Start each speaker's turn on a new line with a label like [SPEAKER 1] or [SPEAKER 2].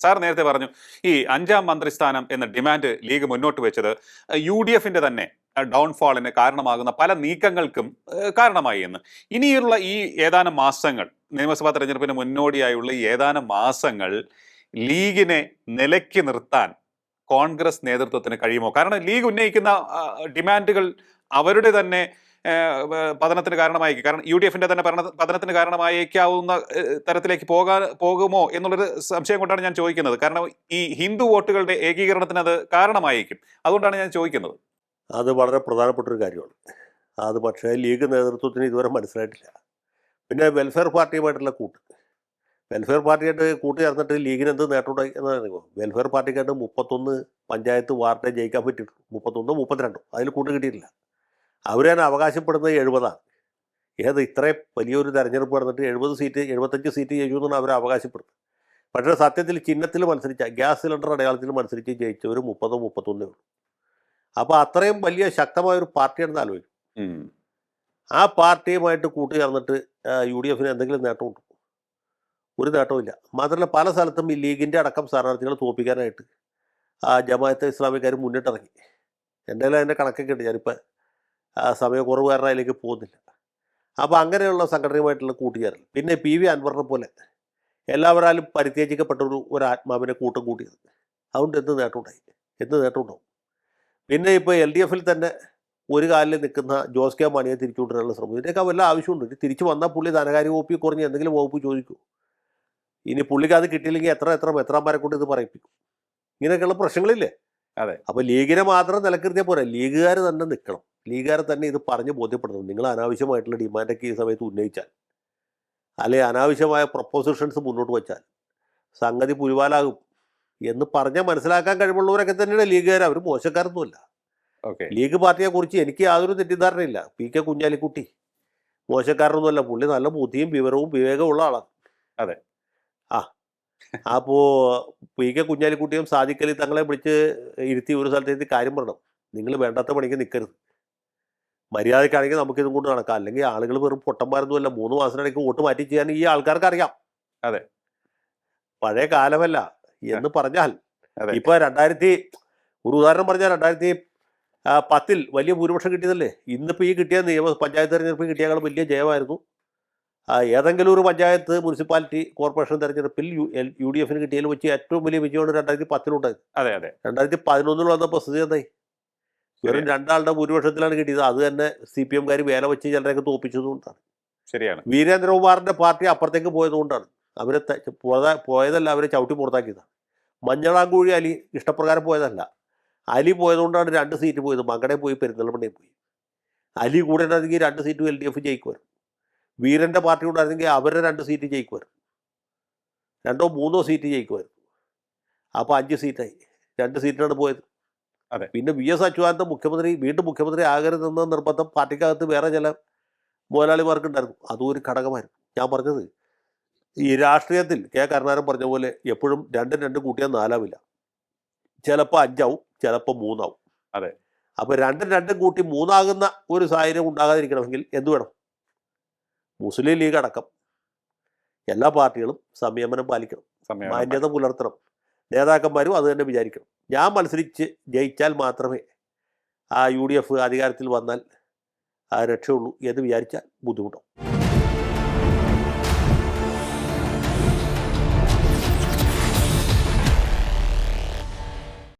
[SPEAKER 1] Sir നേരത്തെ പറഞ്ഞു ഈ അഞ്ചാം മന്ത്രിസ്ഥാനം എന്ന ഡിമാൻഡ് ലീഗ് മുന്നോട്ട് വെച്ചത് യു ഡി എഫിന്റെ തന്നെ ഡൗൺഫാളിന് കാരണമാകുന്ന പല നീക്കങ്ങൾക്കും കാരണമായി എന്ന്. ഇനിയുള്ള ഈ ഏതാനും മാസങ്ങൾ നിയമസഭാ തെരഞ്ഞെടുപ്പിന് മുന്നോടിയായുള്ള ഈ ഏതാനും മാസങ്ങൾ ലീഗിനെ നിലയ്ക്ക് നിർത്താൻ കോൺഗ്രസ് നേതൃത്വത്തിന് കഴിയുമോ? കാരണം ലീഗ് ഉന്നയിക്കുന്ന ഡിമാൻഡുകൾ അവരുടെ തന്നെ പതനത്തിന് കാരണമായേക്കും. കാരണം യു ഡി എഫിന്റെ തന്നെ ഭരണ- പതനത്തിന് കാരണമായേക്കാവുന്ന തരത്തിലേക്ക് പോകാൻ പോകുമോ എന്നുള്ളൊരു സംശയം കൊണ്ടാണ് ഞാൻ ചോദിക്കുന്നത്. കാരണം ഈ ഹിന്ദു വോട്ടുകളുടെ ഏകീകരണത്തിന് അത് കാരണമായേക്കും. അതുകൊണ്ടാണ് ഞാൻ ചോദിക്കുന്നത്.
[SPEAKER 2] അത് വളരെ പ്രധാനപ്പെട്ട ഒരു കാര്യമാണ്. അത് പക്ഷേ ലീഗ് നേതൃത്വത്തിന് ഇതുവരെ മനസ്സിലായിട്ടില്ല. പിന്നെ വെൽഫെയർ പാർട്ടിയുമായിട്ടുള്ള കൂട്ട്. വെൽഫെയർ പാർട്ടിയായിട്ട് കൂട്ട് ചേർന്നിട്ട് ലീഗിന് എന്ത് നേട്ടമുണ്ടായി എന്ന് അറിയുമോ വെൽഫെയർ പാർട്ടിക്കായിട്ട് മുപ്പത്തൊന്ന് പഞ്ചായത്ത് വാർഡ് ജയിക്കാൻ പറ്റിയിട്ടുള്ളൂ മുപ്പത്തൊന്ന് മുപ്പത്തിരണ്ടോ. അതിൽ കൂട്ട് കിട്ടിയിട്ടില്ല. അവർ തന്നെ അവകാശപ്പെടുന്നത് എഴുപതാണ്. ഏത് ഇത്രയും വലിയൊരു തെരഞ്ഞെടുപ്പ് നടന്നിട്ട് എഴുപത് സീറ്റ് എഴുപത്തഞ്ച് സീറ്റ് ജയിച്ചു എന്നാണ് അവർ അവകാശപ്പെടുന്നത്. പക്ഷേ സത്യത്തിൽ ചിഹ്നത്തിൽ മത്സരിച്ച ഗ്യാസ് സിലിണ്ടർ അടയാളത്തിൽ മത്സരിച്ച് ജയിച്ചവർ മുപ്പതോ മുപ്പത്തൊന്നേ ഉള്ളൂ. അപ്പോൾ അത്രയും വലിയ ശക്തമായ ഒരു പാർട്ടിയാണെന്ന് ആലോചിക്കും. ആ പാർട്ടിയുമായിട്ട് കൂട്ടുചേർന്നിട്ട് യു ഡി എഫിന് എന്തെങ്കിലും നേട്ടമുണ്ടോ ഒരു നേട്ടവുമില്ല മാത്രമല്ല പല സ്ഥലത്തും ഈ ലീഗിന്റെ അടക്കം സ്ഥാനാർത്ഥികളെ തോപ്പിക്കാനായിട്ട് ആ ജമാഅത്തെ ഇസ്ലാമിക്കാർ മുന്നിട്ടിറങ്ങി. എന്റെ കയ്യിൽ അതിന്റെ കണക്കൊക്കെ ഉണ്ട്. ഞാനിപ്പോൾ സമയക്കുറവ് കാരണം അതിലേക്ക് പോകുന്നില്ല. അപ്പോൾ അങ്ങനെയുള്ള സംഘടനയുമായിട്ടുള്ള കൂട്ടുചേരൽ പിന്നെ പി. വി. അൻവറിനെ പോലെ എല്ലാവരാലും പരിത്യജിക്കപ്പെട്ട ഒരു ഒരു ആത്മാവിനെ കൂട്ടം കൂട്ടിയത്. അതുകൊണ്ട് എന്ത് നേട്ടമുണ്ടായി? എന്ത് നേട്ടമുണ്ടാവും? പിന്നെ ഇപ്പോൾ എൽ ഡി എഫിൽ തന്നെ ഒരു കാലിൽ നിൽക്കുന്ന ജോസ് കെ മാണിയെ തിരിച്ചുകൊണ്ടുവരാനുള്ള ശ്രമം. ഇതിനൊക്കെ വല്ല ആവശ്യമുണ്ട്. ഇത് തിരിച്ചു വന്നാൽ പുള്ളി ധനകാര്യ വകുപ്പിൽ കുറഞ്ഞ് എന്തെങ്കിലും വകുപ്പ് ചോദിക്കൂ? ഇനി പുള്ളിക്ക് അത് കിട്ടിയില്ലെങ്കിൽ എത്ര എത്ര മെത്രാന്മാരെ കൊണ്ട് ഇത് പറയിപ്പിക്കും? ഇങ്ങനെയൊക്കെയുള്ള പ്രശ്നങ്ങളില്ലേ?
[SPEAKER 1] അതെ.
[SPEAKER 2] അപ്പോൾ ലീഗിനെ മാത്രം നിലക്കിരുത്തിയാൽ പോരാ. ലീഗുകാർ തന്നെ നിൽക്കണം. ലീഗുകാർ തന്നെ ഇത് പറഞ്ഞ് ബോധ്യപ്പെടുന്നു നിങ്ങൾ അനാവശ്യമായിട്ടുള്ള ഡിമാൻഡൊക്കെ ഈ സമയത്ത് ഉന്നയിച്ചാൽ അല്ലെങ്കിൽ അനാവശ്യമായ പ്രൊപ്പോസിഷൻസ് മുന്നോട്ട് വെച്ചാൽ സംഗതി പുലിവാലാകും എന്ന് പറഞ്ഞാൽ മനസ്സിലാക്കാൻ കഴിവുള്ളവരൊക്കെ തന്നെയാണ് ലീഗുകാർ അവർ മോശക്കാരൊന്നുമല്ല.
[SPEAKER 1] ഓക്കെ.
[SPEAKER 2] ലീഗ് പാർട്ടിയെ കുറിച്ച് എനിക്ക് യാതൊരു തെറ്റിദ്ധാരണയില്ല. പി കെ കുഞ്ഞാലിക്കുട്ടി മോശക്കാരനൊന്നുമല്ല. പുള്ളി നല്ല ബുദ്ധിയും വിവരവും വിവേകവും ഉള്ള ആളാണ്
[SPEAKER 1] അതെ.
[SPEAKER 2] ആ. അപ്പോ പി കെ കുഞ്ഞാലിക്കുട്ടിയും സാദിക്കലി തങ്ങളെ വിളിച്ച് ഇരുത്തി ഒരു സ്ഥലത്ത് കാര്യം പറയണം. നിങ്ങൾ വേണ്ടാത്ത പണിക്ക് നിൽക്കരുത് മര്യാദക്കാണെങ്കിൽ നമുക്ക് ഇതും കൊണ്ട് നടക്കാം. അല്ലെങ്കിൽ ആളുകൾ വെറും പൊട്ടന്മാരൊന്നുമല്ല. മൂന്ന് മാസത്തിനിടയ്ക്ക് വോട്ട് മാറ്റി ചെയ്യാൻ ഈ ആൾക്കാർക്ക് അറിയാം
[SPEAKER 1] അതെ.
[SPEAKER 2] പഴയ കാലമല്ല. എന്ന് പറഞ്ഞാൽ. ഇപ്പൊ രണ്ടായിരത്തി ഒരു ഉദാഹരണം പറഞ്ഞാൽ രണ്ടായിരത്തി പത്തിൽ വലിയ ഭൂരിപക്ഷം കിട്ടിയതല്ലേ? ഇന്നിപ്പോൾ ഈ കിട്ടിയ നിയമ പഞ്ചായത്ത് തെരഞ്ഞെടുപ്പിൽ കിട്ടിയാൽ വലിയ ജയമായിരുന്നു. ഏതെങ്കിലും ഒരു പഞ്ചായത്ത് മുനിസിപ്പാലിറ്റി കോർപ്പറേഷൻ തെരഞ്ഞെടുപ്പിൽ യു ഡി എഫിന് കിട്ടിയതിൽ വെച്ച് ഏറ്റവും വലിയ വിജയമാണ് രണ്ടായിരത്തി പത്തിലുണ്ടായത്.
[SPEAKER 1] അതെ അതെ.
[SPEAKER 2] രണ്ടായിരത്തി പതിനൊന്നിൽ വന്നപ്പോൾ സ്ഥിതി എന്തായി? വെറും രണ്ടാളുടെ ഭൂരിപക്ഷത്തിലാണ് കിട്ടിയത്. അത് തന്നെ സി പി എംകാർ വേല വെച്ച് ചിലരെയൊക്കെ തോപ്പിച്ചതുകൊണ്ടാണ്.
[SPEAKER 1] ശരിയാണ്.
[SPEAKER 2] വീരേന്ദ്രകുമാറിന്റെ പാർട്ടി അപ്പുറത്തേക്ക് പോയതുകൊണ്ടാണ്. അവരെ പോയതല്ല അവരെ ചവിട്ടി പുറത്താക്കിയതാണ് മഞ്ഞളാങ്കുഴി അലി ഇഷ്ടപ്രകാരം പോയതല്ല. അലി പോയതുകൊണ്ടാണ് രണ്ട് സീറ്റ് പോയത്. മങ്കടെ പോയി പെരിന്തൽമണ്ണയിൽ പോയി. അലി കൂടെ ഉണ്ടായിരുന്നെങ്കിൽ രണ്ട് സീറ്റ് എൽ ഡി എഫ് ജയിക്കുമായിരുന്നു. വീരന്റെ പാർട്ടി ഉണ്ടായിരുന്നെങ്കിൽ അവരുടെ രണ്ട് സീറ്റ് ജയിക്കുമായിരുന്നു. രണ്ടോ മൂന്നോ സീറ്റ് ജയിക്കുമായിരുന്നു. അപ്പോൾ അഞ്ച് സീറ്റായി. രണ്ട് സീറ്റാണ് പോയത്.
[SPEAKER 1] അതെ.
[SPEAKER 2] പിന്നെ വി എസ് അച്യുതാനന്ദൻ മുഖ്യമന്ത്രി വീണ്ടും മുഖ്യമന്ത്രി ആകരുതെന്ന നിർബന്ധം പാർട്ടിക്കകത്ത് വേറെ ചില മുതലാളിമാർക്കുണ്ടായിരുന്നു. അതും ഒരു ഘടകമായിരുന്നു. ഞാൻ പറഞ്ഞത് ഈ രാഷ്ട്രീയത്തിൽ കെ കരുണാകരൻ പറഞ്ഞ പോലെ എപ്പോഴും രണ്ടും രണ്ടും കൂട്ടിയാൽ നാലാവില്ല. ചിലപ്പോൾ അഞ്ചാവും ചിലപ്പോൾ മൂന്നാവും.
[SPEAKER 1] അതെ.
[SPEAKER 2] അപ്പോൾ രണ്ടും രണ്ടും കൂട്ടി മൂന്നാകുന്ന ഒരു സാഹചര്യം ഉണ്ടാകാതിരിക്കണമെങ്കിൽ എന്ത് വേണം? മുസ്ലിം ലീഗ് അടക്കം എല്ലാ പാർട്ടികളും സംയമനം പാലിക്കണം. മാന്യത പുലർത്തണം. നേതാക്കന്മാരും അത് തന്നെ വിചാരിക്കണം. ഞാൻ മത്സരിച്ച് ജയിച്ചാൽ മാത്രമേ ആ യു ഡി എഫ് അധികാരത്തിൽ വന്നാൽ രക്ഷയുള്ളൂ എന്ന് വിചാരിച്ചാൽ ബുദ്ധിമുട്ടാവും.